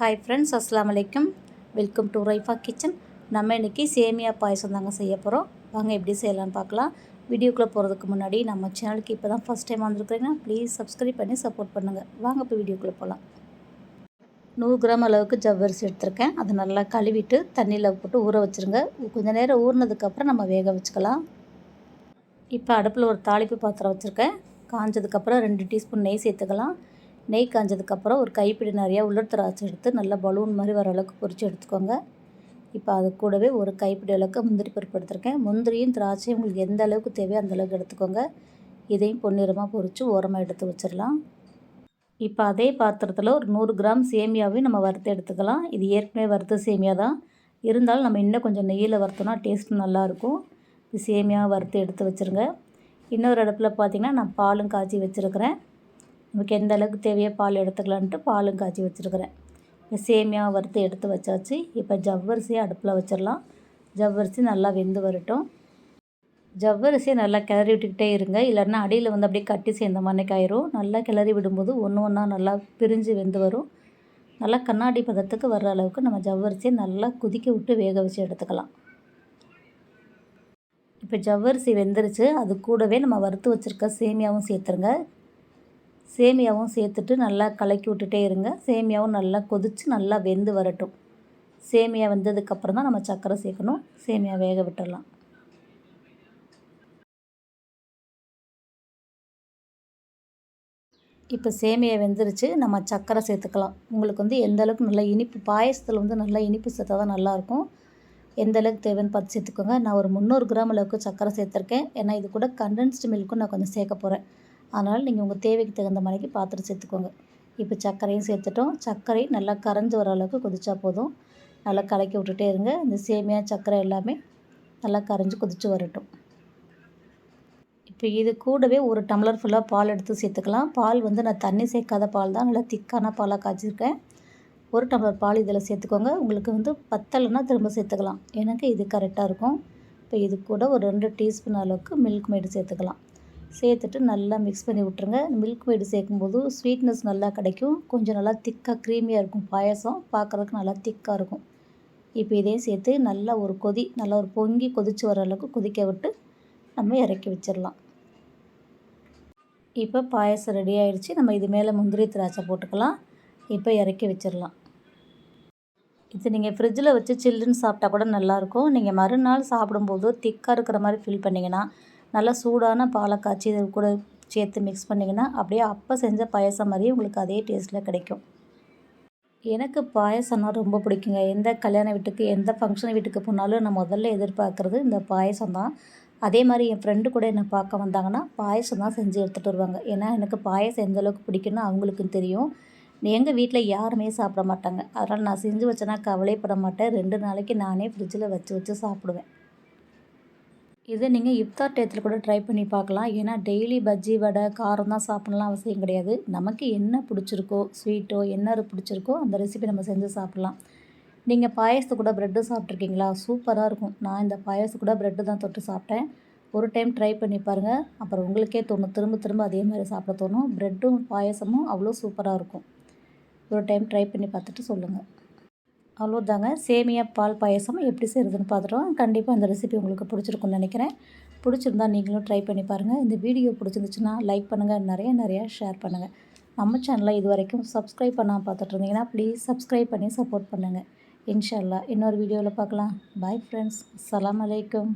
Hi friends அஸ்லாம் வலைக்கம் welcome to Raifa kitchen நம்ம இன்றைக்கி சேமியா பாயசம் தாங்க செய்ய போகிறோம் வாங்க எப்படி செய்யலாம்னு பார்க்கலாம். வீடியோக்குள்ளே போகிறதுக்கு முன்னாடி நம்ம சேனலுக்கு இப்போ தான் ஃபஸ்ட் டைம் வந்திருக்கிறீங்கன்னா ப்ளீஸ் சப்ஸ்கிரைப் பண்ணி சப்போர்ட் பண்ணுங்கள் வாங்க இப்போ வீடியோக்குள்ளே போகலாம் நூறு கிராம் அளவுக்கு ஜவ்வரிசி எடுத்திருக்கேன். அதை நல்லா கழுவிட்டு தண்ணியில் போட்டு ஊற வச்சுருங்க. கொஞ்சம் நேரம் ஊறினதுக்கப்புறம் நம்ம வேக வச்சுக்கலாம். இப்போ அடுப்பில் ஒரு தாளிப்பு பாத்திரம் வச்சுருக்கேன். காஞ்சதுக்கப்புறம் ரெண்டு டீஸ்பூன் நெய் சேர்த்துக்கலாம். நெய் காஞ்சதுக்கப்புறம் ஒரு கைப்பிடி நிறையா உலர் திராட்சை எடுத்து நல்லா பலூன் மாதிரி வர அளவுக்கு பொறிச்சு எடுத்துக்கோங்க. இப்போ அது கூடவே ஒரு கைப்பிடி அளவுக்கு முந்திரி பருப்பு எடுத்திருக்கேன். முந்திரியும் திராட்சையும் உங்களுக்கு எந்த அளவுக்கு தேவையோ அந்த அளவுக்கு எடுத்துக்கோங்க. இதையும் பொன்னிறமாக பொறிச்சு ஓரமாக எடுத்து வச்சிடலாம். இப்போ அதே பாத்திரத்தில் ஒரு நூறு கிராம் சேமியாவையும் நம்ம வறுத்து எடுத்துக்கலாம். இது ஏற்கனவே வறுத்த சேமியா தான். இருந்தாலும் நம்ம இன்னும் கொஞ்சம் நெய்யில் வறுத்தோன்னா டேஸ்ட் நல்லாயிருக்கும் இது சேமியா வறுத்து எடுத்து வச்சுருங்க. இன்னொரு அடுப்பில் பார்த்திங்கன்னா நான் பாலும் காய்ச்சி வச்சுருக்கிறேன். நமக்கு எந்த அளவுக்கு தேவையோ பால் எடுத்துக்கலான்ட்டு பாலும் காய்ச்சி வச்சுருக்கிறேன். இப்போ சேமியா வறுத்து எடுத்து வச்சாச்சு. இப்போ ஜவ்வரிசியை அடுப்பில் வச்சிடலாம். ஜவ்வரிசி நல்லா வெந்து வரட்டும். ஜவ்வரிசியை நல்லா கிளறி விட்டுக்கிட்டே இருங்க. இல்லைன்னா அடியில் வந்து அப்படியே கட்டி சேர்ந்த மண்ணைக்கு ஆயிரும் நல்லா கிளறி விடும்போது ஒன்று ஒன்றா நல்லா பிரிஞ்சு வெந்து வரும். நல்லா கண்ணாடி பதத்துக்கு வர்ற அளவுக்கு நம்ம ஜவ்வரிசியை நல்லா கொதிக்க விட்டு வேக வச்சு எடுத்துக்கலாம். இப்போ ஜவ்வரிசி வெந்துருச்சு. அது கூடவே நம்ம வறுத்து வச்சுருக்க சேமியாவும் சேர்த்துருங்க. சேமியாவும் சேர்த்துட்டு நல்லா கலக்கி விட்டுட்டே இருங்க. சேமியாவும் நல்லா கொதித்து நல்லா வெந்து வரட்டும். சேமியா வெந்ததுக்கப்புறம் தான் நம்ம சர்க்கரை சேர்க்கணும். சேமியா வேக விட்டுடலாம். இப்போ சேமியா வெந்துருச்சு. நம்ம சர்க்கரை சேர்த்துக்கலாம். உங்களுக்கு வந்து எந்த அளவுக்கு நல்லா இனிப்பு பாயசத்தில் வந்து நல்லா இனிப்பு சேர்த்தா தான் நல்லாயிருக்கும். எந்த அளவுக்கு தேவைன்னு பார்த்து சேர்த்துக்கோங்க. நான் ஒரு முந்நூறு கிராம் அளவுக்கு சர்க்கரை சேர்த்துருக்கேன். ஏன்னா இது கூட கண்டென்ஸ்டு மில்க்கும் நான் கொஞ்சம் சேர்க்க போகிறேன் அதனால் நீங்கள் உங்கள் தேவைக்கு தகுந்த மாதிரிக்கு பாத்திரம் சேர்த்துக்கோங்க. இப்போ சர்க்கரையும் சேர்த்துட்டோம். சர்க்கரை நல்லா கரைஞ்சி வர அளவுக்கு கொதிச்சா போதும். நல்லா கலக்கி விட்டுட்டே இருங்க. இந்த சேமியா சர்க்கரை எல்லாமே நல்லா கரைஞ்சி கொதித்து வரட்டும். இப்போ இது கூடவே ஒரு டம்ளர் ஃபுல்லாக பால் எடுத்து சேர்த்துக்கலாம். பால் வந்து நான் தண்ணி சேர்க்காத பால் தான். நல்லா திக்கான பாலாக காய்ச்சிருக்கேன். ஒரு டம்ளர் பால் இதில் சேர்த்துக்கோங்க. உங்களுக்கு வந்து பத்தலைன்னா திரும்ப சேர்த்துக்கலாம். எனக்கு இது கரெக்டாக இருக்கும். இப்போ இது கூட ஒரு ரெண்டு டீஸ்பூன் அளவுக்கு மில்க் மேடு சேர்த்துக்கலாம். சேர்த்துட்டு நல்லா மிக்ஸ் பண்ணி விட்ருங்க மில்க் மேடு சேர்க்கும்போது ஸ்வீட்னஸ் நல்லா கிடைக்கும். கொஞ்சம் நல்லா திக்காக க்ரீமியாக இருக்கும் பாயசம். பார்க்குறதுக்கு நல்லா திக்காக இருக்கும். இப்போ இதையும் சேர்த்து நல்லா ஒரு கொதி நல்லா ஒரு பொங்கி கொதித்து வர அளவுக்கு கொதிக்க விட்டு நம்ம இறக்கி வச்சிடலாம் இப்போ பாயசம் ரெடி ஆகிடுச்சு நம்ம இது மேலே முந்திரி திராட்சை போட்டுக்கலாம். இப்போ இறக்கி வச்சிடலாம் இது நீங்கள் ஃப்ரிட்ஜில் வச்சு சில்லுன்னு சாப்பிட்டா கூட நல்லாயிருக்கும் நீங்கள் மறுநாள் சாப்பிடும்போது திக்காக இருக்கிற மாதிரி ஃபீல் பண்ணிங்கன்னா நல்லா சூடான பாலை காய்ச்சி இது கூட சேர்த்து மிக்ஸ் பண்ணிங்கன்னா அப்படியே அப்போ செஞ்ச பாயசம் மாதிரியே உங்களுக்கு அதே டேஸ்ட்டில் கிடைக்கும். எனக்கு பாயசம்னா ரொம்ப பிடிக்குங்க. எந்த கல்யாண வீட்டுக்கு எந்த ஃபங்க்ஷன் வீட்டுக்கு போனாலும் நான் முதல்ல எதிர்பார்க்குறது இந்த பாயசம் தான். அதே மாதிரி என் ஃப்ரெண்டு கூட என்னை பார்க்க வந்தாங்கன்னா பாயசம் தான் செஞ்சு எடுத்துகிட்டு வருவாங்க. ஏன்னா எனக்கு பாயசம் எந்த அளவுக்கு பிடிக்குன்னு அவங்களுக்கும் தெரியும். எங்கள் வீட்டில் யாருமே சாப்பிட மாட்டாங்க. அதனால் நான் செஞ்சு வச்சேன்னா கவலைப்பட மாட்டேன். ரெண்டு நாளைக்கு நானே ஃப்ரிட்ஜில் வச்சு வச்சு சாப்பிடுவேன். இதை நீங்கள் இஃப்தார் டயத்தில் கூட ட்ரை பண்ணி பார்க்கலாம். ஏன்னா டெய்லி பஜ்ஜி வடை காரம் தான் சாப்பிட்லாம் அவசியம் கிடையாது. நமக்கு என்ன பிடிச்சிருக்கோ ஸ்வீட்டோ என்ன பிடிச்சிருக்கோ அந்த ரெசிபி நம்ம செஞ்சு சாப்பிட்லாம். நீங்கள் பாயசத்து கூட ப்ரெட்டு சாப்பிட்ருக்கீங்களா சூப்பராக இருக்கும். நான் இந்த பாயசத்து கூட ப்ரெட்டு தான் தொட்டு சாப்பிட்டேன். ஒரு டைம் ட்ரை பண்ணி பாருங்கள் அப்புறம் உங்களுக்கே தோணும். திரும்ப திரும்ப அதே மாதிரி சாப்பிட தோணும். ப்ரெட்டும் பாயசமும் அவ்வளோ சூப்பராக இருக்கும். ஒரு டைம் ட்ரை பண்ணி பார்த்துட்டு சொல்லுங்கள் அவ்வளோதாங்க. சேமியா பால் பாயசம் எப்படி செய்கிறதுன்னு பார்த்துட்டோம் கண்டிப்பாக அந்த ரெசிபி உங்களுக்கு பிடிச்சிருக்குன்னு நினைக்கிறேன். பிடிச்சிருந்தா நீங்களும் ட்ரை பண்ணி பாருங்கள் இந்த வீடியோ பிடிச்சிருந்துச்சுன்னா லைக் பண்ணுங்கள் நிறைய நிறையா ஷேர் பண்ணுங்கள் நம்ம சேனலை இது வரைக்கும் சப்ஸ்கிரைப் பண்ணால் பார்த்துட்டு இருந்தீங்கன்னா ப்ளீஸ் சப்ஸ்கிரைப் பண்ணி சப்போர்ட் பண்ணுங்கள் இன்ஷால்லா இன்னொரு வீடியோவில் பார்க்கலாம். பாய் ஃப்ரெண்ட்ஸ் அலாம் அலைக்கும்